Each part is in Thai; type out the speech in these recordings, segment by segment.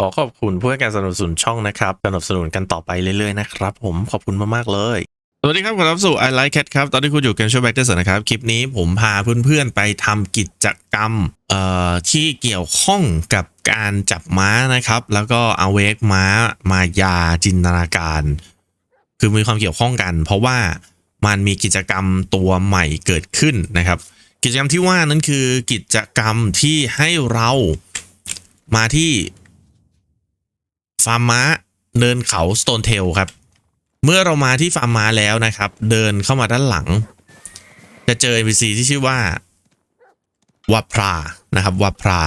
ขอขอบคุณผู้ให้การสนับสนุนช่องนะครับ สนับสนุนกันต่อไปเรื่อยๆนะครับ ผมขอบคุณมากๆเลยสวัสดีครับขอรับสู่ I Like Cat ครับตอนนี้คุณอยู่กมโชว์แบ็กเดอร์นะครับ คลิปนี้ผมพาเพื่อนๆไปทำกิจกรรมเอ่อที่เกี่ยวข้องกับการจับม้านะครับ แล้วก็เอาเวกม้ามายาจินตนาการ คือมีความเกี่ยวข้องกัน เพราะว่ามันมีกิจกรรมตัวใหม่เกิดขึ้นนะครับ กิจกรรมที่ว่านั้นคือกิจกรรมที่ให้เรามาที่ ฟาร์มม้าเดินเขาสโตนเทลครับ เมื่อเรามาที่ฟาร์มม้าแล้วนะครับ เดินเข้ามาด้านหลัง จะเจอ NPC ที่ชื่อว่าวาพรานะครับวาพรา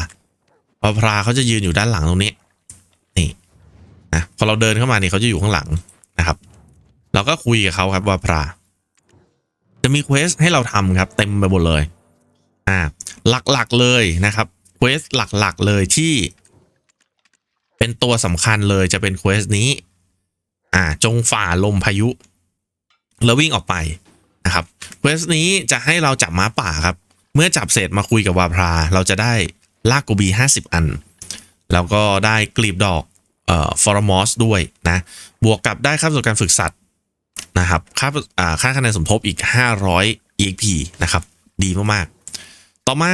วาพราเขาจะยืนอยู่ด้านหลังตรงนี้นี่นะพอเราเดินเข้ามาเนี่ยเขาจะอยู่ข้างหลังนะครับ เราก็คุยกับเขาครับวาพรา จะมีเควสให้เราทำครับ เต็มไปหมดเลยอ่าหลักๆเลยนะครับเควสหลักๆเลยที่ เป็นตัวสำคัญเลยจะเป็นเควสนี้ อ่า จงฝ่าลมพายุ แล้ววิ่งออกไปนะครับเควสนี้จะให้เราจับม้าป่าครับ เมื่อจับเสร็จมาคุยกับวาพรา เราจะได้ลากกูบี 50 อัน แล้วก็ได้กลีบดอกเอ่อฟอร์มอสด้วยนะ บวกกับได้ค่าประสบการฝึกสัตว์นะครับค่าอ่าค่าคะแนนสมทบอีก 500 EXP นะครับ ดีมากๆ ต่อมา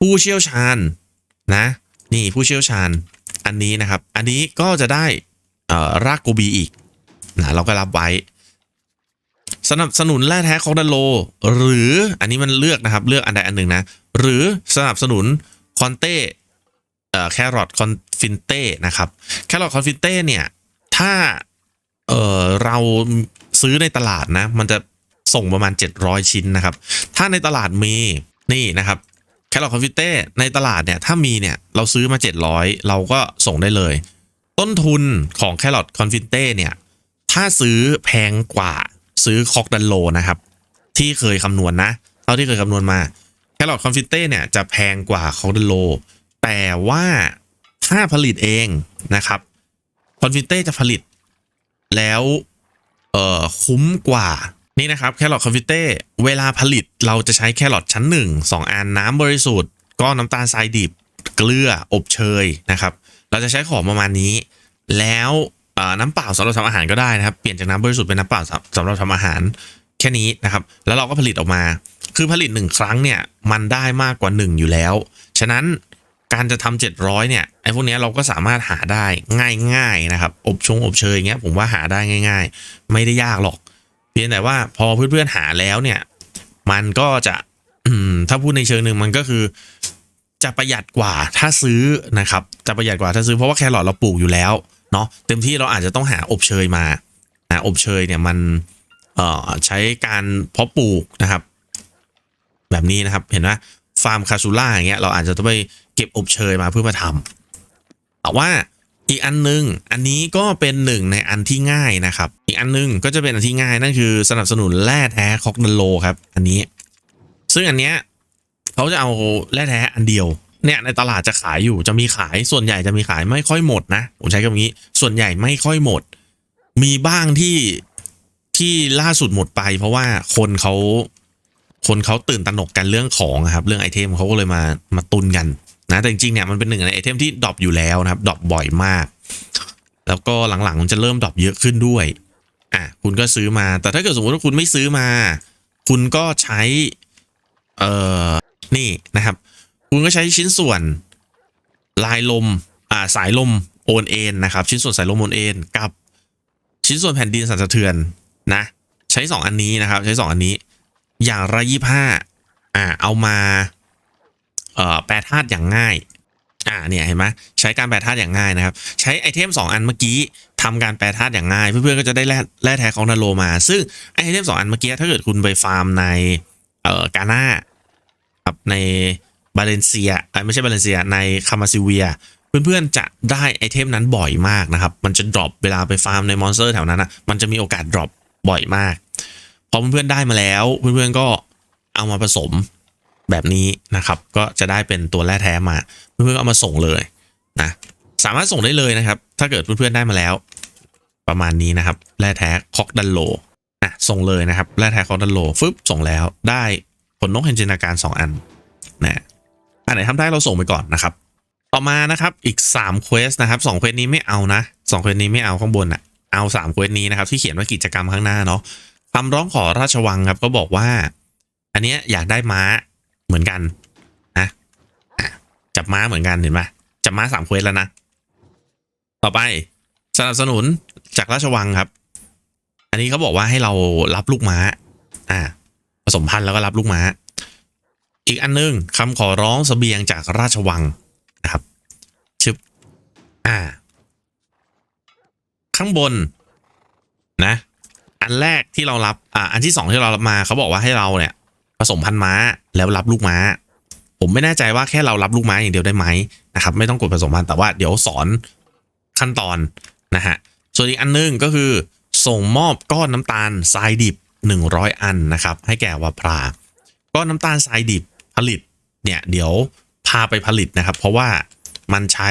ผู้เชี่ยวชาญนะ นี่ผู้เชี่ยวชาญ อันนี้นะครับ อันนี้ก็จะได้รากโกบีอีกนะเราก็รับไว้สนับสนุนแร่แท้ของดันโล หรืออันนี้มันเลือกนะครับ เลือกอันใดอันหนึ่งนะ หรือสนับสนุนคอนเต้แครอทคอนฟินเต้นะครับแครอทคอนฟินเต้เนี่ย ถ้าเออเราซื้อในตลาดนะ มันจะส่งประมาณ 700 ชิ้นนะครับ ถ้าในตลาดมีนี่นะครับ แครอคอนฟิเต้ในตลาดเนี่ยถ้ามีเนี่ยเราซื้อมา 700 เราก็ส่งได้เลย ต้นทุนของแครอทคอนฟิเต้เนี่ยถ้าซื้อแพงกว่าซื้อคอกดันโลนะครับ ที่เคยคำนวณนะเท่าที่เคยคำนวณมาแครอทคอนฟิเต้เนี่ยจะแพงกว่าคอกดันโล แต่ว่าถ้าผลิตเองนะครับคอนฟิเต้จะผลิตแล้วเออคุ้มกว่า นี่นะครับแครอทคอนฟิเต้เวลาผลิตเราจะใช้แครอทชั้น 1 2 อันน้ำบริสุทธิ์ก็น้ำตาลทรายดิบ เกลืออบเชยนะครับเราจะใช้ของประมาณนี้ แล้วน้ำเปล่าสำหรับทำอาหารก็ได้นะครับ เปลี่ยนจากน้ำบริสุทธิ์เป็นน้ำเปล่าสำหรับทำอาหารแค่นี้นะครับแล้วเราก็ผลิตออกมา คือผลิตหนึ่งครั้งเนี่ยมันได้มากกว่า 1 อยู่แล้ว ฉะนั้นการจะทำ700เนี่ยไอ้พวกนี้เราก็สามารถหาได้ง่ายๆนะครับอบชงอบเชยอย่างเงี้ยผมว่าหาได้ง่าย ๆ ไม่ได้ยากหรอก เพียงแต่ว่าพอเพื่อนๆหาแล้วเนี่ย มันก็จะถ้าพูดในเชิงหนึ่งมันก็คือจะประหยัดกว่าถ้าซื้อนะครับ จะประหยัดกว่าถ้าซื้อเพราะว่าแครอทเราปลูกอยู่แล้วเนาะเต็มที่เราอาจจะต้องหาอบเชยมาอบเชยเนี่ยมันเอ่อใช้การเพาะปลูกนะครับ แบบนี้นะครับเห็นไหมฟาร์มคาซูล่าอย่างเงี้ยเราอาจจะต้องไปเก็บอบเชยมาเพื่อมาทำแต่ว่า อีกอันนึง อันนี้ก็เป็นหนึ่งในอันที่ง่ายนะครับ อีกอันนึงก็จะเป็นอันที่ง่ายนั่นคือสนับสนุนแร่แท้คอกนันโลครับ อันนี้ ซึ่งอันเนี้ยเขาจะเอาแร่แท้อันเดียวเนี่ยในตลาดจะขายอยู่จะมีขายส่วนใหญ่จะมีขายไม่ค่อยหมดนะผมใช้คำนี้ ส่วนใหญ่ไม่ค่อยหมด มีบ้างที่ที่ล่าสุดหมดไป เพราะว่าคนเขาคนเขาตื่นตระหนกกันเรื่องของครับ เรื่องไอเทมเขาก็เลยมามาตุนกัน นะแต่จริงๆเนี่ยมันเป็นหนึ่งในไอเทมที่ดรอปอยู่แล้วนะครับดรอปบ่อยมาก แล้วก็หลังๆมันจะเริ่มดรอปเยอะขึ้นด้วยอะคุณก็ซื้อมา แต่ถ้าเกิดสมมติว่าคุณไม่ซื้อมา คุณก็ใช้เอ่อนี่นะครับ คุณก็ใช้ชิ้นส่วนลายลมอ่าสายลมโอนเอ็นนะครับ ชิ้นส่วนสายลมโอนเอ็นกับชิ้นส่วนแผ่นดินสั่นสะเทือนนะ ใช้สองอันนี้นะครับ ใช้สองอันนี้ อย่างละยี่ห้าอ่าเอามา แปรธาตุอย่างง่ายอ่าเนี่ยเห็นไหมใช้การแปรธาตุอย่างง่ายนะครับ ใช้ไอเทม 2 อันเมื่อกี้ทำการแปรธาตุอย่างง่าย เพื่อนๆก็จะได้แร่แร่แท้ของนาโลมา ซึ่งไอเทม 2 อันเมื่อกี้ถ้าเกิดคุณไปฟาร์มในเอ่อกาน่าครับในบาเลนเซียอ้ยไม่ใช่บาเลนเซียในคามาซิเวียเพื่อนๆจะได้ไอเทมนั้นบ่อยมากนะครับ มันจะดรอปเวลาไปฟาร์มในมอนสเตอร์แถวนั้นนะมันจะมีโอกาสดรอปบ่อยมากพอเพื่อนๆได้มาแล้ว เพื่อนๆก็เอามาผสม แบบนี้นะครับ ก็จะได้เป็นตัวแร่แท้มา เพื่อนๆเอามาส่งเลยนะสามารถส่งได้เลยนะครับ ถ้าเกิดเพื่อนๆได้มาแล้ว ประมาณนี้นะครับแร่แท้คอกดันโลนะส่งเลยนะครับแร่แท้คอกดันโลฟึบส่งแล้วได้ผลนกแห่งจินตนาการ 2 อันนะอันไหนทำได้เราส่งไปก่อนนะครับ ต่อมานะครับอีก3เควสนะครับ2เควสนี้ไม่เอานะ2เควสนี้ไม่เอาข้างบนอะเอา3เควสนี้นะครับที่เขียนว่ากิจกรรมข้างหน้าเนาะคำร้องขอราชวังครับก็บอกว่า อันเนี้ยอยากได้ม้า เหมือนกันนะอะจับม้าเหมือนกันเห็นไหมจับม้าสามเควสแล้วนะ ต่อไปสนับสนุนจากราชวังครับ อันนี้เขาบอกว่าให้เรารับลูกม้า อ่า ผสมพันธุ์แล้วก็รับลูกม้า อีกอันนึงคำขอร้องเสบียงจากราชวังนะครับชึบอ่า ข้างบน นะ อันแรกที่เรารับ อ่า อันที่สองที่เรารับมาเขาบอกว่าให้เราเนี่ย สมพันธุ์ม้าแล้วรับลูกม้า ผมไม่แน่ใจว่าแค่เรารับลูกม้าอย่างเดียวได้ไหมนะครับไม่ต้องกดผสมพันธุ์แต่ว่าเดี๋ยวสอนขั้นตอนนะฮะส่วนอีกอันนึงก็คือ ส่งมอบก้อนน้ำตาลทรายดิบ 100 อันนะครับ ให้แก่วาพราก้อนน้ำตาลทรายดิบผลิตเนี่ยเดี๋ยวพาไปผลิตนะครับ เพราะว่ามันใช้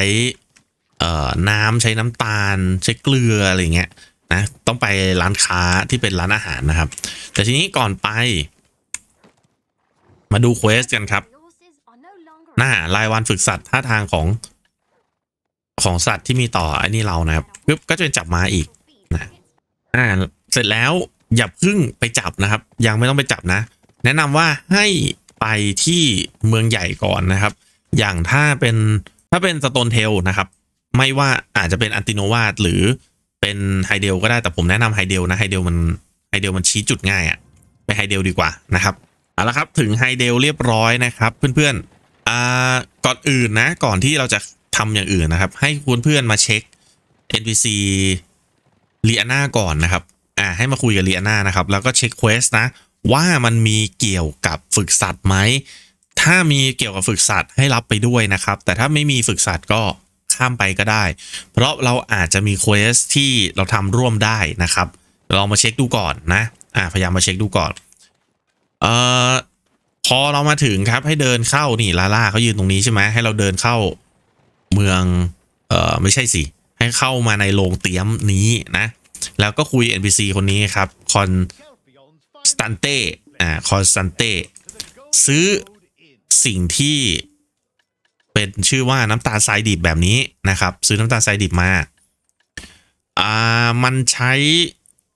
น้ำใช้น้ำตาล ใช้เกลืออะไรเงี้ยนะต้องไปร้านค้าที่เป็นร้านอาหารนะครับ แต่ทีนี้ก่อนไป มาดูเควสกันครับ หน้ารายวันฝึกสัตว์ท่าทางของ ของสัตว์ที่มีต่อไอ้นี่เรานะครับปึ๊บก็จะเป็นจับมาอีกนะอ่าเสร็จแล้วอย่าเพึ่งไปจับนะครับ ยังไม่ต้องไปจับนะ แนะนำว่าให้ไปที่เมืองใหญ่ก่อนนะครับ อย่างถ้าเป็นถ้าเป็นสโตนเทลนะครับ ไม่ว่าอาจจะเป็นอันติโนวาหรือเป็นไฮเดลก็ได้แต่ผมแนะนำไฮเดลนะไฮเดลมันไฮเดลมันชี้จุดง่ายอะไปไฮเดลดีกว่านะครับ เอาละครับถึงไฮเดลเรียบร้อยนะครับเพื่อนๆอ่าก่อนอื่นนะก่อนที่เราจะทำอย่างอื่นนะครับ ให้เพื่อนๆมาเช็ค NPC ลีอาน่าก่อนนะครับอ่าให้มาคุยกับลีอาน่านะครับ แล้วก็เช็คเควสนะว่ามันมีเกี่ยวกับฝึกสัตว์ไหมถ้ามีเกี่ยวกับฝึกสัตว์ให้รับไปด้วยนะครับ แต่ถ้าไม่มีฝึกสัตว์ก็ข้ามไปก็ได้ เพราะเราอาจจะมีเควสที่เราทำร่วมได้นะครับเรามาเช็คดูก่อนนะอ่าพยายามมาเช็คดูก่อน เอ่อพอเรามาถึงครับ ให้เดินเข้านี่ลาล่าเขายืนตรงนี้ใช่ไหมให้เราเดินเข้าเมือง เอ่อไม่ใช่สิ ให้เข้ามาในโรงเตรียมนี้นะ แล้วก็คุย NPC คนนี้ครับคอนสตันเต้อ่าคอนสตันเต้ซื้อสิ่งที่เป็นชื่อว่าน้ำตาลทรายดิบแบบนี้นะครับ ซื้อน้ำตาลทรายดิบมา อ่า มันใช้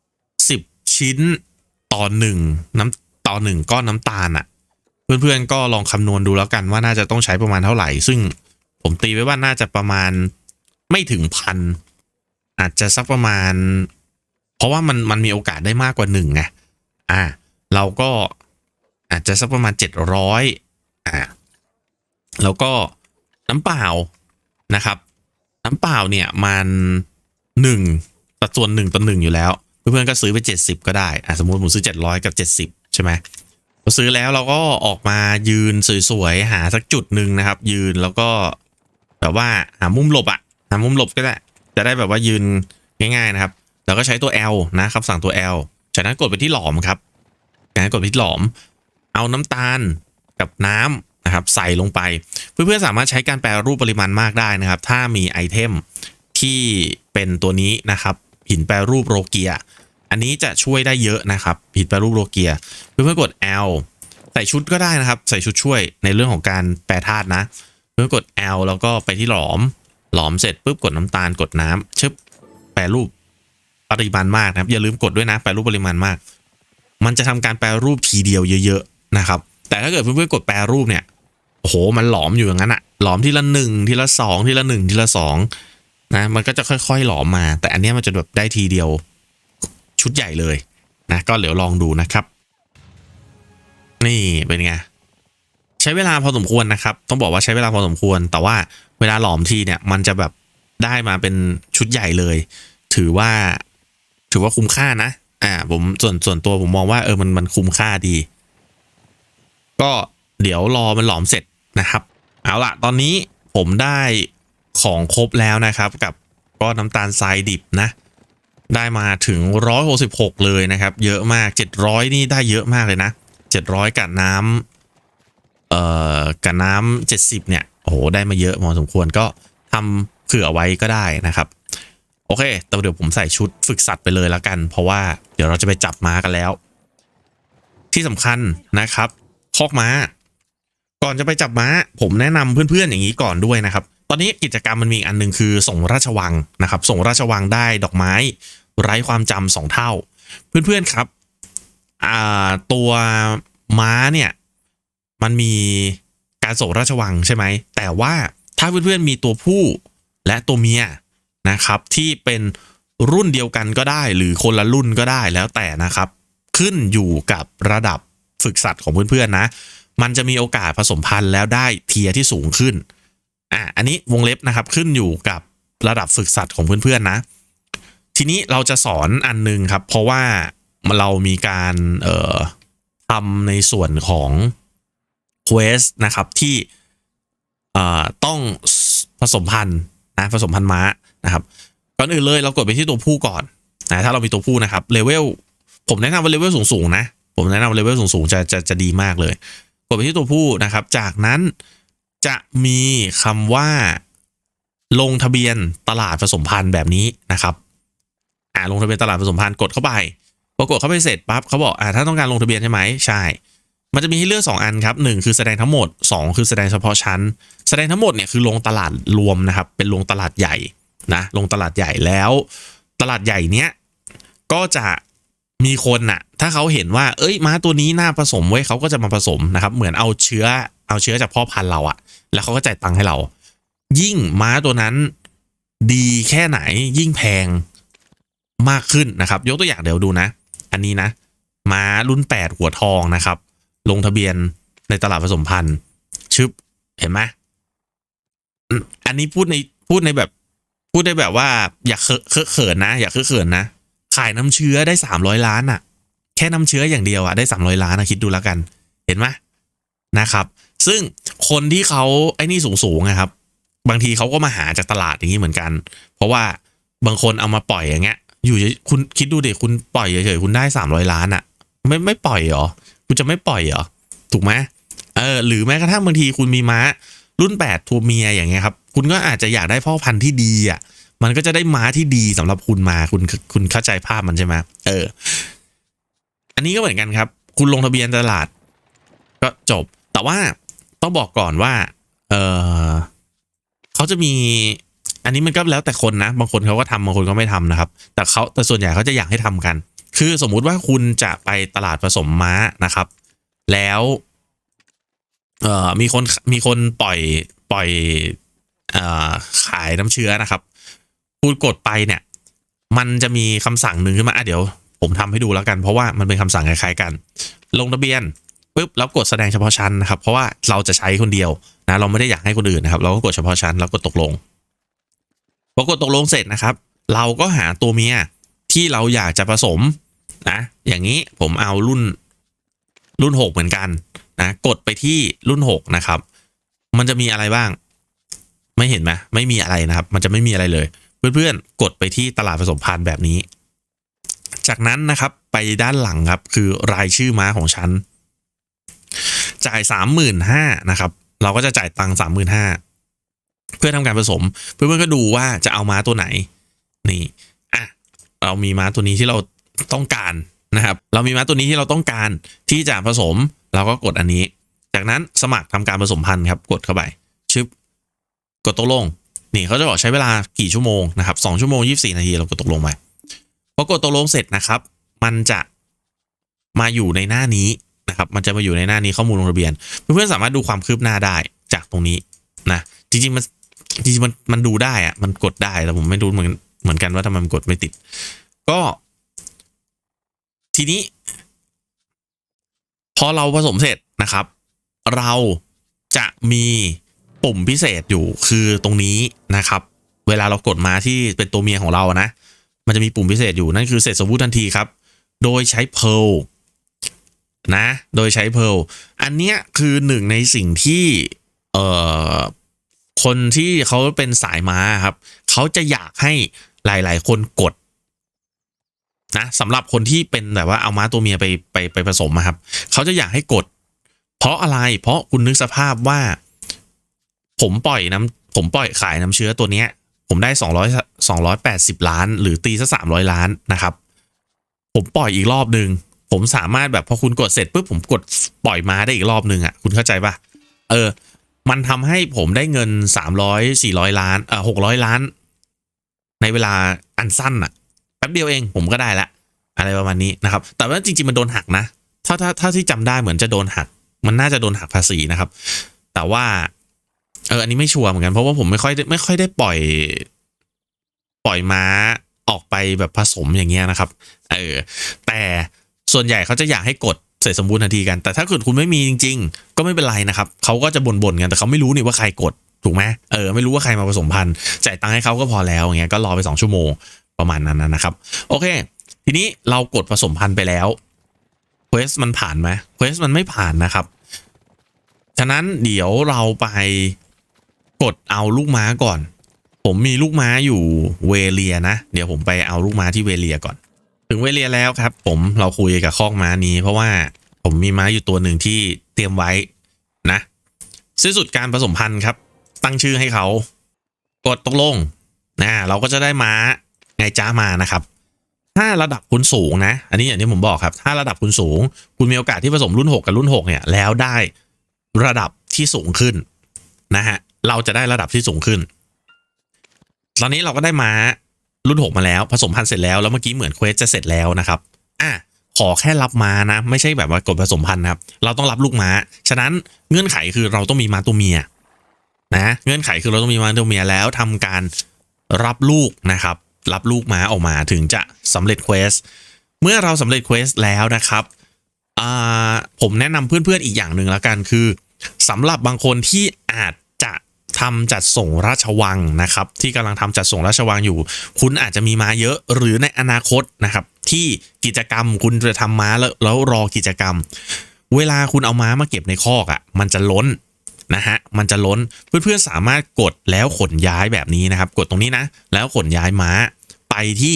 10 ชิ้นต่อหนึ่งน้ำ ต่อหนึ่งก้อนน้ำตาลอะ่ะ เพื่อนๆก็ลองคำนวณดูแล้วกันว่าน่าจะต้องใช้ประมาณเท่าไหร่ ซึ่งผมตีไว้ว่าน่าจะประมาณไม่ถึงพันอาจจะสักประมาณ เพราะว่ามันมันมีโอกาสได้มากกว่าหนึ่งไงอ่า เราก็อาจจะสักประมาณเจ็ดร้อยอ่าแล้วก็น้ำเปล่านะครับ น้ำเปล่าเนี่ยมันหนึ่งสัดส่วนหนึ่งต่อหนึ่งอยู่แล้ว เพื่อนๆก็ซื้อไปเจ็ดสิบก็ได้อะสมมติผมซื้อเจ็ดร้อยกับเจ็ดสิบ ใช่ไหมพอซื้อแล้วเราก็ออกมายืนสวยๆหาสักจุดหนึ่งนะครับ ยืนแล้วก็แบบว่าหามุมหลบอะหามุมหลบก็ได้จะได้แบบว่ายืนง่ายๆนะครับ แล้วก็ใช้ตัว L นะคำสั่งตัว L จากนั้นกดไปที่หลอมครับจากนั้นกดไปที่หลอม เอาน้ำตาลกับน้ำนะครับใส่ลงไป เพื่อนๆสามารถใช้การแปรรูปปริมาณมากได้นะครับ ถ้ามีไอเทมที่เป็นตัวนี้นะครับ หินแปรรูปโรเกีย อันนี้จะช่วยได้เยอะนะครับหินแปรรูปโรเกียเพื่อนๆกด L ใส่ชุดก็ได้นะครับ ใส่ชุดช่วยในเรื่องของการแปรธาตุนะ เพื่อนกด L แล้วก็ไปที่หลอม หลอมเสร็จปุ๊บกดน้ำตาลกดน้ำชึบแปรรูปปริมาณมากนะครับ อย่าลืมกดด้วยนะแปรรูปปริมาณมาก มันจะทำการแปรรูปทีเดียวเยอะ ๆนะครับ แต่ถ้าเกิดเพื่อนๆกดแปรรูปเนี่ยโอ้โหมันหลอมอยู่อย่างนั้นอะหลอมทีละหนึ่งทีละสองทีละหนึ่งทีละสองนะมันก็จะค่อย ๆ หลอมมา แต่อันนี้มันจะแบบได้ทีเดียว ชุดใหญ่เลยนะก็เดี๋ยวลองดูนะครับ นี่เป็นไงใช้เวลาพอสมควรนะครับ ต้องบอกว่าใช้เวลาพอสมควร แต่ว่าเวลาหลอมทีเนี่ย มันจะแบบได้มาเป็นชุดใหญ่เลย ถือว่า ถือว่าคุ้มค่านะ อ่า ผมส่วนส่วนตัวผมมองว่าเออมันมันคุ้มค่าดี ก็เดี๋ยวรอมันหลอมเสร็จนะครับ เอาละตอนนี้ผมได้ของครบแล้วนะครับ กับก้อนน้ำตาลทรายดิบนะ ได้มาถึง 166 เลยนะครับ เยอะมาก 700 นี่ได้เยอะมากเลยนะ 700 กับน้ำเอ่อกับน้ำ70 เนี่ยโอ้โหได้มาเยอะพอสมควรก็ทำเผื่อไว้ก็ได้นะครับ โอเคแต่เดี๋ยวผมใส่ชุดฝึกสัตว์ไปเลยแล้วกัน เพราะว่าเดี๋ยวเราจะไปจับม้ากันแล้ว ที่สำคัญนะครับ คอกม้า ก่อนจะไปจับม้า ผมแนะนำเพื่อนๆอย่างนี้ก่อนด้วยนะครับ ตอนนี้กิจกรรมมันมีอันหนึ่งคือส่งราชวังนะครับ ส่งราชวังได้ดอกไม้ ไร้ความจำสองเท่า เพื่อนๆครับตัวม้าเนี่ยมันมีการส่งราชวังใช่ไหม แต่ว่าถ้าเพื่อนๆมีตัวผู้และตัวเมียนะครับ ที่เป็นรุ่นเดียวกันก็ได้ หรือคนละรุ่นก็ได้แล้วแต่นะครับ ขึ้นอยู่กับระดับฝึกสัตว์ของเพื่อนๆนะ มันจะมีโอกาสผสมพันธุ์แล้วได้เทียที่สูงขึ้น อะอันนี้วงเล็บนะครับขึ้นอยู่กับระดับฝึกสัตว์ของเพื่อนๆนะ ทีนี้เราจะสอนอันหนึงครับ เพราะว่าเรามีการเอ่อทำในส่วนของเควสนะครับที่เอ่อต้องผสมพันธุ์นะผสมพันธุ์ม้านะครับก่อนอื่นเลยเรากดไปที่ตัวผู้ก่อนนะถ้าเรามีตัวผู้นะครับเลเวลผมแนะนำว่าเลเวลสูงๆนะ ผมแนะนำว่าเลเวลสูงๆจะจะจะดีมากเลย กดไปที่ตัวผู้นะครับ จากนั้น จะมีคำว่า ลงทะเบียนตลาดผสมพันธุ์แบบนี้นะครับอ่าลงทะเบียนตลาดผสมพันธุ์กดเข้าไปพอกดเข้าไปเสร็จปั๊บเขาบอกอ่าถ้าต้องการลงทะเบียนใช่ไหมใช่ มันจะมีให้เลือก 2 อันครับหนึ่งคือแสดงทั้งหมด 2 คือแสดงเฉพาะชั้น แสดงทั้งหมดเนี่ยคือลงตลาดรวมนะครับเป็นลงตลาดใหญ่นะลงตลาดใหญ่แล้ว ตลาดใหญ่เนี้ยก็จะมีคนน่ะ ถ้าเขาเห็นว่า เอ้ยม้าตัวนี้น่าผสมไว้เขาก็จะมาผสมนะครับ เหมือนเอาเชื้อเอาเชื้อจากพ่อพันธุ์เราอะ แล้วเขาก็จ่ายตังค์ให้เรา ยิ่งม้าตัวนั้น ดีแค่ไหนยิ่งแพงมากขึ้นนะครับ ยกตัวอย่างเดี๋ยวดูนะ อันนี้นะ ม้ารุ่น 8 หัวทองนะครับ ลงทะเบียนในตลาดผสมพันธุ์ชึบเห็นไหมอันนี้พูดในพูดในแบบ พูดได้แบบว่า อยากเคอะเขินนะ อยากเคอะเขินนะ ขายน้ำเชื้อได้300ล้านอะแค่น้ำเชื้ออย่างเดียวอะได้300ล้านนะคิดดูแล้วกัน เห็นไหมนะครับ ซึ่งคนที่เขาไอ้นี่สูงสูงๆนะครับ บางทีเขาก็มาหาจากตลาดอย่างนี้เหมือนกัน เพราะว่าบางคนเอามาปล่อยอย่างเงี้ย อยู่คุณคิดดูเดิคุณปล่อยเฉยๆคุณได้300ล้านอะไม่ไม่ปล่อยเหรอคุณจะไม่ปล่อยเหรอถูกไหมเออหรือแม้กระทั่งบางทีคุณมีม้ารุ่นแปดทัวเมียอย่างเงี้ยครับคุณก็อาจจะอยากได้พ่อพันธุ์ที่ดีอะมันก็จะได้ม้าที่ดีสำหรับคุณมาคุณคุณเข้าใจภาพมันใช่ไหมเออ อันนี้ก็เหมือนกันครับ คุณลงทะเบียนตลาด ก็จบแต่ว่า ต้องบอกก่อนว่า เออเขาจะมี อันนี้มันก็แล้วแต่คนนะ บางคนเขาก็ทำบางคนก็ไม่ทำนะครับ แต่เขาแต่ส่วนใหญ่เขาจะอยากให้ทำกัน คือสมมุติว่าคุณจะไปตลาดผสมม้านะครับ แล้วเอ่อมีคนมีคนปล่อยปล่อยเอ่อขายน้ำเชื้อนะครับคุณกดไปเนี่ย มันจะมีคำสั่งหนึ่งขึ้นมาอะเดี๋ยว ผมทำให้ดูแล้วกัน เพราะว่ามันเป็นคำสั่งคล้ายๆกัน ลงทะเบียน ปุ๊บแล้วกดแสดงเฉพาะชั้นนะครับ เพราะว่าเราจะใช้คนเดียวนะเราไม่ได้อยากให้คนอื่นนะครับ เราก็กดเฉพาะชั้นแล้วกดตกลงพอกดตกลงเสร็จนะครับ เราก็หาตัวเมียที่เราอยากจะผสมนะอย่างนี้ผมเอารุ่นรุ่นหกเหมือนกันนะกดไปที่รุ่น 6 นะครับ มันจะมีอะไรบ้าง ไม่เห็นไหมไม่มีอะไรนะครับ มันจะไม่มีอะไรเลย เพื่อนๆ กดไปที่ตลาดผสมพันธุ์แบบนี้ จากนั้นนะครับไปด้านหลังครับคือรายชื่อม้าของฉัน จ่ายสามหมื่นห้านะครับ เราก็จะจ่ายตังสามหมื่นห้าเพื่อทำการผสม เพื่อนๆก็ดูว่าจะเอาม้าตัวไหน นี่อะเรามีม้าตัวนี้ที่เราต้องการนะครับ เรามีม้าตัวนี้ที่เราต้องการที่จะผสม เราก็กดอันนี้ จากนั้นสมัครทำการผสมพันธุ์ครับ กดเข้าไปชึบกดตกลง นี่เขาจะบอกใช้เวลากี่ชั่วโมงนะครับสองชั่วโมงยี่สี่นาทีเรากดตกลงไปพอกดตกลงเสร็จนะครับ มันจะมาอยู่ในหน้านี้ นะครับ มันจะมาอยู่ในหน้านี้ข้อมูลลงทะเบียน เพื่อนๆสามารถดูความคืบหน้าได้จากตรงนี้นะจริงๆมันจริงๆมันมันดูได้อะมันกดได้แต่ผมไม่รู้เหมือนเหมือนกันว่าทำไมมันกดไม่ติด ก็ ทีนี้ พอเราผสมเสร็จนะครับ เราจะมีปุ่มพิเศษอยู่คือตรงนี้นะครับ เวลาเรากดมาที่เป็นตัวเมียของเรานะ มันจะมีปุ่มพิเศษอยู่นั่นคือเสร็จสมบูรณ์ทันทีครับ โดยใช้เพล นะ โดยใช้เพลอันเนี้ยคือหนึ่งในสิ่งที่เอ่อคนที่เขาเป็นสายม้าครับ เขาจะอยากให้หลาย ๆ คนกดนะสำหรับคนที่เป็นแบบว่าเอาม้าตัวเมียไปไปไปผสมครับ เขาจะอยากให้กด เพราะอะไรเพราะคุณนึกสภาพว่า ผมปล่อยน้ำผมปล่อยขายน้ำเชื้อตัวเนี้ย ผมได้สองร้อยสองร้อยแปดสิบล้าน หรือตีซะสามร้อยล้านนะครับ ผมปล่อยอีกรอบหนึ่ง ผมสามารถแบบพอคุณกดเสร็จปุ๊บผมกดปล่อยมาได้อีกรอบหนึ่งอะคุณเข้าใจปะเออ มันทำให้ผมได้เงินสามร้อยสี่ร้อยล้านเอ่อหกร้อยล้าน ในเวลาอันสั้นอะแป๊บเดียวเองผมก็ได้ละ อะไรประมาณนี้นะครับ แต่ว่าจริง ๆ มันโดนหักนะ ถ้าถ้าถ้าที่จำได้เหมือนจะโดนหัก มันน่าจะโดนหักภาษีนะครับ แต่ว่าเอออันนี้ไม่ชัวร์เหมือนกันเพราะว่าผมไม่ค่อยได้ไม่ค่อยได้ปล่อย ปล่อยม้าออกไปแบบผสมอย่างเงี้ยนะครับ เออ แต่ ส่วนใหญ่เขาจะอยากให้กดเสร็จสมบูรณ์ทันทีกัน แต่ถ้าเกิดคุณไม่มีจริง ๆ ก็ไม่เป็นไรนะครับเขาก็จะบ่นๆกันแต่เขาไม่รู้นี่ว่าใครกดถูกไหมเออไม่รู้ว่าใครมาผสมพันธุ์จ่ายตังค์ให้เขาก็พอแล้วอย่างเงี้ยก็รอไปสองชั่วโมงประมาณนั้นนะครับ โอเค ทีนี้เรากดผสมพันธุ์ไปแล้วเควสมันผ่านไหมเควสมันไม่ผ่านนะครับฉะนั้นเดี๋ยวเราไปกดเอาลูกม้าก่อน ผมมีลูกม้าอยู่เวเลียนะ เดี๋ยวผมไปเอาลูกม้าที่เวเลียก่อน ถึงเวเลียแล้วครับ ผมเราคุยกับคอกม้านี้ เพราะว่าผมมีม้าอยู่ตัวหนึ่งที่เตรียมไว้นะสิ้นสุดการผสมพันธุ์ครับ ตั้งชื่อให้เขา กดตกลงนะเราก็จะได้ม้าไงจ้ามานะครับ ถ้าระดับคุณสูงนะ อันนี้อย่างที่ผมบอกครับ ถ้าระดับคุณสูง คุณมีโอกาสที่ผสมรุ่น 6 กับรุ่น 6 เนี่ย แล้วได้ระดับที่สูงขึ้นนะฮะเราจะได้ระดับที่สูงขึ้น ตอนนี้เราก็ได้ม้า รุ่น 6 มาแล้ว ผสมพันธุ์เสร็จแล้ว แล้วเมื่อกี้เหมือนเควสจะเสร็จแล้วนะครับ อะขอแค่รับม้านะ ไม่ใช่แบบว่ากดผสมพันธุ์นะครับ เราต้องรับลูกม้า ฉะนั้นเงื่อนไขคือเราต้องมีม้าตัวเมียนะเงื่อนไขคือเราต้องมีม้าตัวเมียแล้วทำการรับลูกนะครับ รับลูกม้าออกมาถึงจะสำเร็จเควสเมื่อเราสำเร็จเควสแล้วนะครับอ่าผมแนะนำเพื่อนๆอีกอย่างหนึ่งแล้วกันคือสำหรับบางคนที่อาจ ทำจัดส่งราชวังนะครับที่กำลังทำจัดส่งราชวังอยู่ คุณอาจจะมีม้าเยอะหรือในอนาคตนะครับ ที่กิจกรรมคุณจะทำม้าแล้วแล้วรอกิจกรรม เวลาคุณเอาม้ามาเก็บในคอกอะ่ะ มันจะล้นนะฮะมันจะล้นเพื่อนๆสามารถกดแล้วขนย้ายแบบนี้นะครับ กดตรงนี้นะ แล้วขนย้ายม้า ไปที่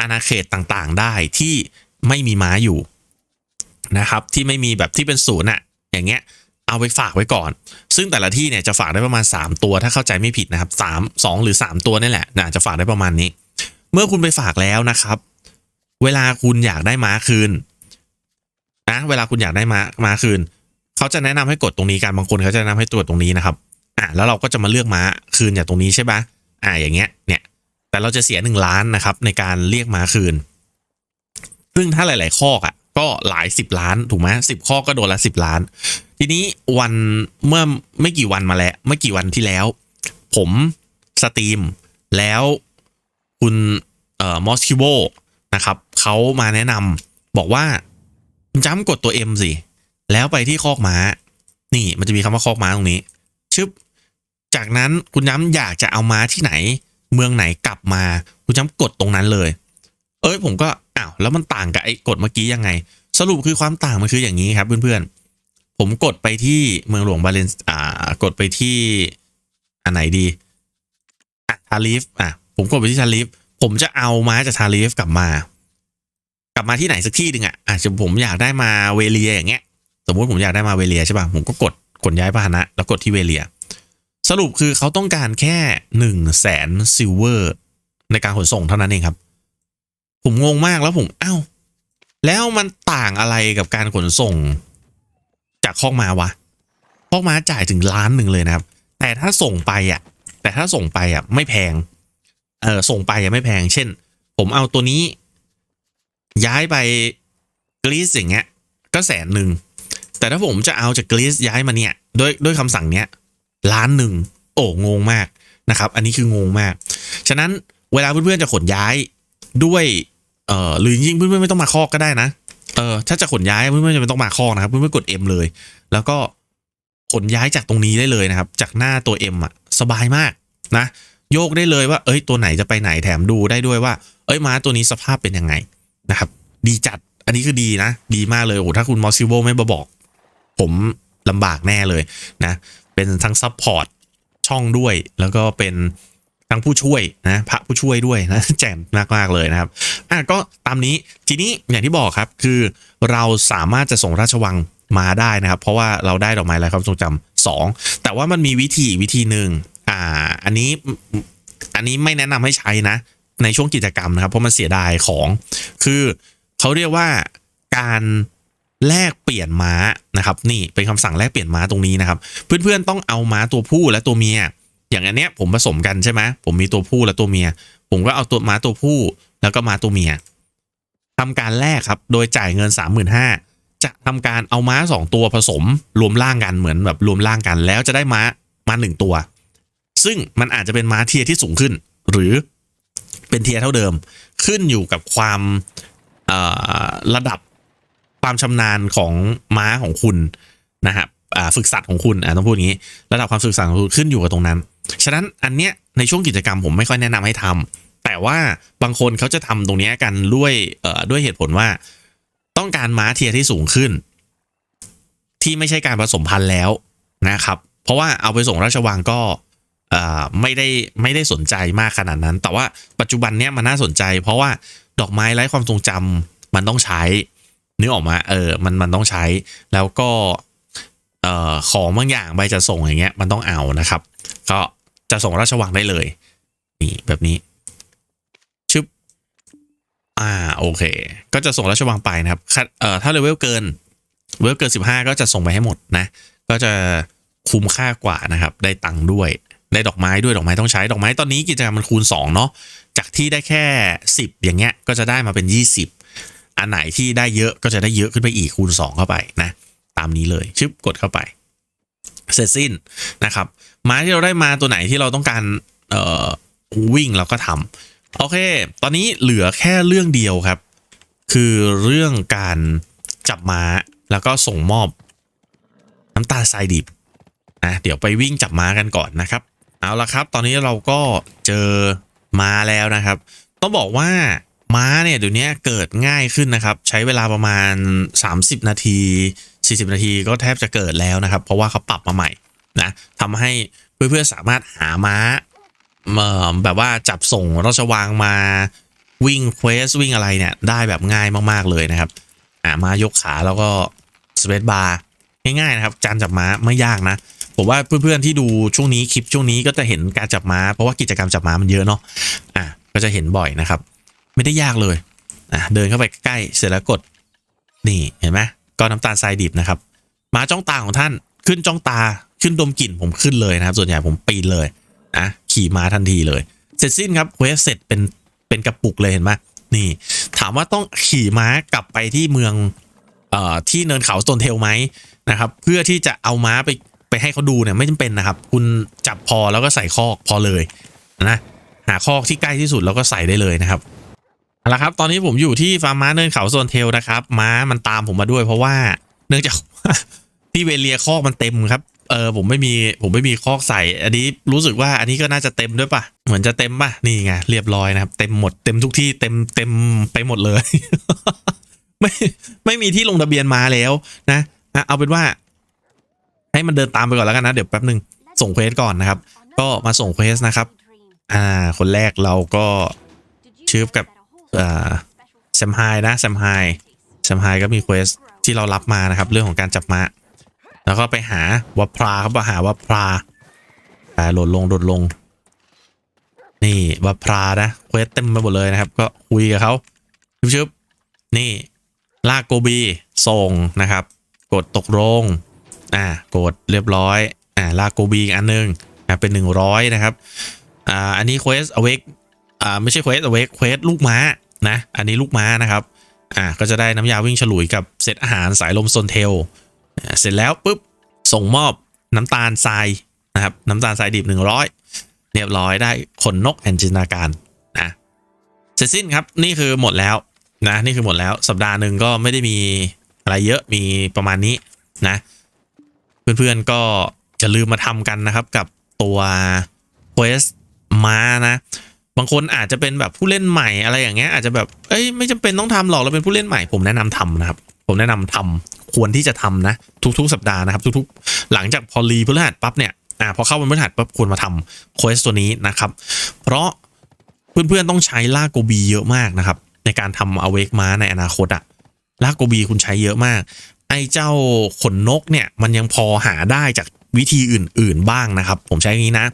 อาณาเขตต่างๆ ได้ที่ไม่มีม้าอยู่นะครับ ที่ไม่มีแบบที่เป็นศูนย์อะอย่างเงี้ย เอาไปฝากไว้ก่อน ซึ่งแต่ละที่เนี่ยจะฝากได้ประมาณ 3 ตัวถ้าเข้าใจไม่ผิดนะครับ3 2 หรือ 3 ตัวนี่แหละนะจะฝากได้ประมาณนี้ เมื่อคุณไปฝากแล้วนะครับ เวลาคุณอยากได้ม้าคืนนะเวลาคุณอยากได้ม้าม้าคืน เขาจะแนะนำให้กดตรงนี้กันบางคนเขาจะแนะนำให้ตรวจตรงนี้นะครับอะแล้วเราก็จะมาเลือกม้าคืนจากตรงนี้ใช่ปะอะอย่างเงี้ยเนี่ย แต่เราจะเสียหนึ่งล้านนะครับ ในการเรียกม้าคืน ซึ่งถ้าหลาย ๆ ข้ออะก็หลายสิบล้านถูกไหมสิบข้อก็โดนละสิบล้าน ทีนี้วันเมื่อไม่กี่วันมาแล้วไม่กี่วันที่แล้ว ผมสตรีมแล้วคุณเอ่อมอสคิโวนะครับเขามาแนะนำบอกว่าคุณจ้ำกดตัว M สิ แล้วไปที่คอกม้า นี่มันจะมีคำว่าคอกม้าตรงนี้ ชึบ จากนั้นคุณย้ำอยากจะเอาม้าที่ไหน เมืองไหนกลับมา คุณย้ำกดตรงนั้นเลย เอ้ยผมก็อ้าวแล้วมันต่างกับไอ้กดเมื่อกี้ยังไง สรุปคือความต่างมันคืออย่างนี้ครับเพื่อนๆ ผมกดไปที่เมืองหลวงบาเลนอ่ากดไปที่อันไหนดีอะทาริฟอะผมกดไปที่ทาริฟผมจะเอาม้าจากทาริฟกลับมา กลับมาที่ไหนสักที่หนึ่งอะอาจจะผมอยากได้มาเวเลียอย่างเงี้ย สมมติผมอยากได้มาเวเลียใช่ป่ะผมก็กดขนย้ายพาหนะ แล้วกดที่เวเลีย สรุปคือเขาต้องการแค่หนึ่งแสนซิลเวอร์ในการขนส่งเท่านั้นเองครับ ผมงงมากแล้วผมอ้าวแล้วมันต่างอะไรกับการขนส่ง จากคอกม้าวะคอกม้าจ่ายถึงล้านหนึ่งเลยนะครับ แต่ถ้าส่งไปอะ แต่ถ้าส่งไปอะ ไม่แพง เออส่งไปอะไม่แพง เช่น ผมเอาตัวนี้ ย้ายไปกรีซอย่างเงี้ย ก็แสนหนึ่งแต่ถ้าผมจะเอาจากกรีซย้ายมาเนี่ยด้วยด้วยคำสั่งเนี้ยล้านหนึ่งโอ้งงมากนะครับ อันนี้คืองงมาก ฉะนั้นเวลาเพื่อนๆจะขนย้ายด้วยเอ่อหรือยิ่งเพื่อนๆไม่ต้องมาคอกก็ได้นะ เออถ้าจะขนย้ายเพื่อนๆจะไม่ต้องมาคอกนะครับเพื่อนๆกด M เลย แล้วก็ขนย้ายจากตรงนี้ได้เลยนะครับ จากหน้าตัว M อะ สบายมากนะ โยกได้เลยว่า เอ้ยตัวไหนจะไปไหนแถมดูได้ด้วยว่า เอ้ยม้าตัวนี้สภาพเป็นยังไงนะครับ ดีจัดอันนี้คือดีนะ ดีมากเลยโอ้ถ้าคุณมอสซิโวไม่มาบอก ผมลำบากแน่เลยนะ เป็นทั้งซัพพอร์ตช่องด้วย แล้วก็เป็น ทั้งผู้ช่วยนะพระผู้ช่วยด้วยนะแจ่มมากมากๆเลยนะครับอะก็ตามนี้ทีนี้อย่างที่บอกครับคือเราสามารถจะส่งราชวังมาได้นะครับ เพราะว่าเราได้ดอกไม้ลายความทรงจำสองแต่ว่ามันมีวิธีวิธีหนึ่งอ่าอันนี้อันนี้ไม่แนะนำให้ใช้นะ ในช่วงกิจกรรมนะครับ เพราะมันเสียดายของคือเขาเรียกว่าการแลกเปลี่ยนม้านะครับ นี่เป็นคำสั่งแลกเปลี่ยนม้าตรงนี้นะครับ เพื่อนๆต้องเอาม้าตัวผู้และตัวเมีย อย่างอันเนี้ยผมผสมกันใช่ไหมผมมีตัวผู้และตัวเมีย ผมก็เอาตัวม้าตัวผู้แล้วก็ม้าตัวเมียทำการแลกครับ โดยจ่ายเงิน35,000จะทำการเอาม้าสองตัวผสมรวมร่างกันเหมือนแบบรวมร่างกัน แล้วจะได้ม้ามาหนึ่งตัว ซึ่งมันอาจจะเป็นม้าเทียที่สูงขึ้น หรือเป็นเทียเท่าเดิม ขึ้นอยู่กับความระดับความชำนาญของม้าของคุณนะครับฝึกสัตว์ของคุณต้องพูดอย่างนี้ ระดับความฝึกสัตว์ของคุณขึ้นอยู่กับตรงนั้น ฉะนั้นอันเนี้ยในช่วงกิจกรรมผมไม่ค่อยแนะนำให้ทำแต่ว่าบางคนเขาจะทำตรงนี้กันด้วยเอ่อด้วยเหตุผลว่า ต้องการม้าเทียที่สูงขึ้น ที่ไม่ใช่การผสมพันธุ์แล้วนะครับ เพราะว่าเอาไปส่งราชวังก็เอ่อไม่ได้ไม่ได้สนใจมากขนาดนั้น แต่ว่าปัจจุบันเนี้ยมันน่าสนใจ เพราะว่าดอกไม้ไร้ความทรงจำมันต้องใช้นึกออกมาเออมันมันต้องใช้แล้วก็เอ่อของบางอย่างใบจะส่งอย่างเงี้ยมันต้องเอานะครับ ก็ จะส่งราชวังได้เลย นี่แบบนี้ชึบอ่าโอเค ก็จะส่งราชวังไปนะครับคัดเอ่อถ้าเลเวลเกินเลเวลเกิน 15 ก็จะส่งไปให้หมดนะ ก็จะคุ้มค่ากว่านะครับ ได้ตังค์ด้วยได้ดอกไม้ด้วยดอกไม้ต้องใช้ดอกไม้ตอนนี้กิจกรรมมันคูณ2เนาะจากที่ได้แค่ 10 อย่างเงี้ยก็จะได้มาเป็น 20 อันไหนที่ได้เยอะก็จะได้เยอะขึ้นไปอีกคูณ 2 เข้าไปนะ ตามนี้เลยชึบกดเข้าไป เสร็จสิ้นนะครับม้าที่เราได้มาตัวไหนที่เราต้องการเอ่อวิ่งเราก็ทำโอเค ตอนนี้เหลือแค่เรื่องเดียวครับ คือเรื่องการจับม้าแล้วก็ส่งมอบน้ำตาลทรายดิบนะเดี๋ยวไปวิ่งจับม้ากันก่อนนะครับ เอาละครับ ตอนนี้เราก็เจอม้าแล้วนะครับ ต้องบอกว่าม้าเนี่ยเดี๋ยวนี้เกิดง่ายขึ้นนะครับ ใช้เวลาประมาณ 30 นาที 40 นาทีก็แทบจะเกิดแล้วนะครับ เพราะว่าเขาปรับมาใหม่นะทำให้เพื่อนๆสามารถหาม้าแบบว่าจับส่งราชวังมาวิ่งเควสวิ่งอะไรเนี่ย ได้แบบง่ายมากๆเลยนะครับอามายกขาแล้วก็สเปซบาร์ง่ายๆนะครับการจับม้าไม่ยากนะผมว่าเพื่อนๆที่ดูช่วงนี้คลิปช่วงนี้ก็จะเห็นการจับม้าเพราะว่ากิจกรรมจับม้ามันเยอะเนาะอะก็จะเห็นบ่อยนะครับ ไม่ได้ยากเลยอะเดินเข้าไปใกล้เสร็จแล้วกดนี่เห็นไหม ก็น้ำตาลทรายดิบนะครับม้าจ้องตาของท่านขึ้นจ้องตาขึ้นดมกลิ่นผมขึ้นเลยนะครับ ส่วนใหญ่ผมปีนเลยนะขี่ม้าทันทีเลย เสร็จสิ้นครับเวสเสร็จเป็นเป็นกระปุกเลยเห็นไหมนี่ ถามว่าต้องขี่ม้ากลับไปที่เมืองเอ่อที่เนินเขาสโตนเทลไหมนะครับ เพื่อที่จะเอาม้าไปไปให้เขาดูเนี่ยไม่จำเป็นนะครับ คุณจับพอแล้วก็ใส่คอกพอเลยนะหาคอกที่ใกล้ที่สุดแล้วก็ใส่ได้เลยนะครับ เอาละครับ ตอนนี้ผมอยู่ที่ฟาร์มม้าเนินเขาโซนเทลนะครับ ม้ามันตามผมมาด้วยเพราะว่า เนื่องจากที่เวเลียคอกมันเต็มครับ เออผมไม่มีผมไม่มีคอกใส่ อันนี้รู้สึกว่าอันนี้ก็น่าจะเต็มด้วยปะเหมือนจะเต็มปะนี่ไงเรียบร้อยนะครับ เต็มหมดเต็มทุกที่เต็มเต็มไปหมดเลย ไม่ไม่มีที่ลงทะเบียนมาแล้วนะอะเอาเป็นว่า ให้มันเดินตามไปก่อนแล้วกันนะ เดี๋ยวแป๊บหนึ่งส่งเควสก่อนนะครับ ก็มาส่งเควสนะครับ อ่า คนแรกเราก็ชื่อกับ อ่าแซมไฮนะแซมไฮแซมไฮก็มีเควสที่เรารับมานะครับ เรื่องของการจับม้าแล้วก็ไปหาวัพราครับมาหาวัพราอ่หลดลงหลดลง นี่วัพรานะเควสเต็มไปหมดเลยนะครับ ก็คุยกับเขาชึบๆนี่ลากโกบีส่งนะครับ กดตกลงอ่ากดเรียบร้อยอ่าลากโกบีอันหนึงอ่าเป็น 100 นะครับอ่าอันนี้เควสอเวกอ่าไม่ใช่เควสอเวกเควสลูกม้า นะ อันนี้ลูกม้านะครับ อ่า ก็จะได้น้ำยาวิ่งฉลุยกับเซตอาหารสายลมโซนเทล เสร็จแล้วปุ๊บ ส่งมอบน้ำตาลทรายนะครับ น้ำตาลทรายดิบ 100 เรียบร้อยได้ขนนกแห่งจินตนาการนะเสร็จสิ้นครับนี่คือหมดแล้วนะนี่คือหมดแล้วสัปดาห์หนึ่งก็ไม่ได้มีอะไรเยอะมีประมาณนี้นะ เพื่อนๆก็จะลืมมาทำกันนะครับกับตัว Quest ม้านะ บางคนอาจจะเป็นแบบผู้เล่นใหม่อะไรอย่างเงี้ยอาจจะแบบเอ้ยไม่จำเป็นต้องทำหรอกเราเป็นผู้เล่นใหม่ผมแนะนำทำนะครับ ผมแนะนำทำควรที่จะทำนะ ทุกๆ สัปดาห์นะครับ ทุกๆ หลังจากพอรีพฤหัสปั๊บเนี่ยอ่าพอเข้าวันพฤหัสปั๊บควรมาทำ Quest ตัวนี้นะครับ เพราะเพื่อนๆต้องใช้ลากโกบีเยอะมากนะครับ ในการทำอเวกม้าในอนาคตอะลากโกบีคุณใช้เยอะมาก ไอ้เจ้าขนนกเนี่ยมันยังพอหาได้จากวิธีอื่น ๆ บ้างนะครับ ผมใช้อย่างนี้นะ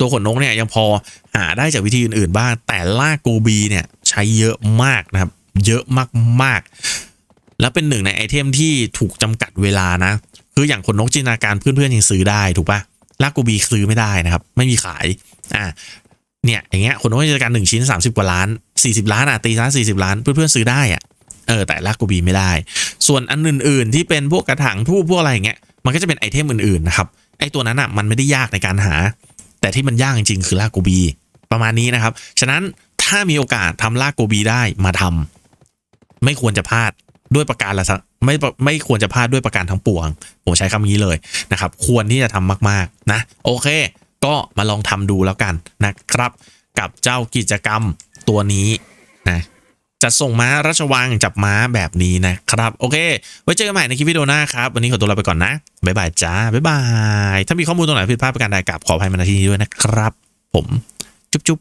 ตัวขนนกเนี่ยยังพอหาได้จากวิธีอื่นๆบ้าง แต่ลากโกบีเนี่ยใช้เยอะมากนะครับ เยอะมากๆ แล้วเป็นหนึ่งในไอเทมที่ถูกจำกัดเวลานะ คืออย่างคนนกจินตนาการเพื่อนๆยังซื้อได้ถูกปะลากกูบีซื้อไม่ได้นะครับ ไม่มีขายอ่าเนี่ยอย่างเงี้ยคนนกจินตนาการหนึ่งชิ้น 30 กว่าล้าน 40 ล้านอะตีล้าน40 ล้านเพื่อนๆซื้อได้อะเออแต่ลากกูบีไม่ได้ ส่วนอันอื่น ๆ ที่เป็นพวกกระถางทูบพวกอะไรอย่างเงี้ย มันก็จะเป็นไอเทมอื่น ๆ นะครับ ไอตัวนั้นอะมันไม่ได้ยากในการหา แต่ที่มันยากจริงๆคือลากโกบี ประมาณนี้นะครับ ฉะนั้นถ้ามีโอกาสทำลากโกบีได้มาทำไม่ควรจะพลาดด้วยประการละสักไม่ไม่ควรจะพลาดด้วยประการทั้งปวงผมใช้คำนี้เลยนะครับ ควรที่จะทำมาก ๆ นะ โอเค ก็มาลองทำดูแล้วกันนะครับ กับเจ้ากิจกรรมตัวนี้นะ จัดส่งม้าราชวังจับม้าแบบนี้นะครับ โอเค ไว้เจอกันใหม่ในคลิปวิดีโอหน้าครับ วันนี้ขอตัวลาไปก่อนนะ บ๊ายบายจ้า บ๊ายบาย ถ้ามีข้อมูลตรงไหนผิดพลาดประการใดกลับขออภัยมาณที่นี้ด้วยนะครับ ผม จุ๊บจุ๊บ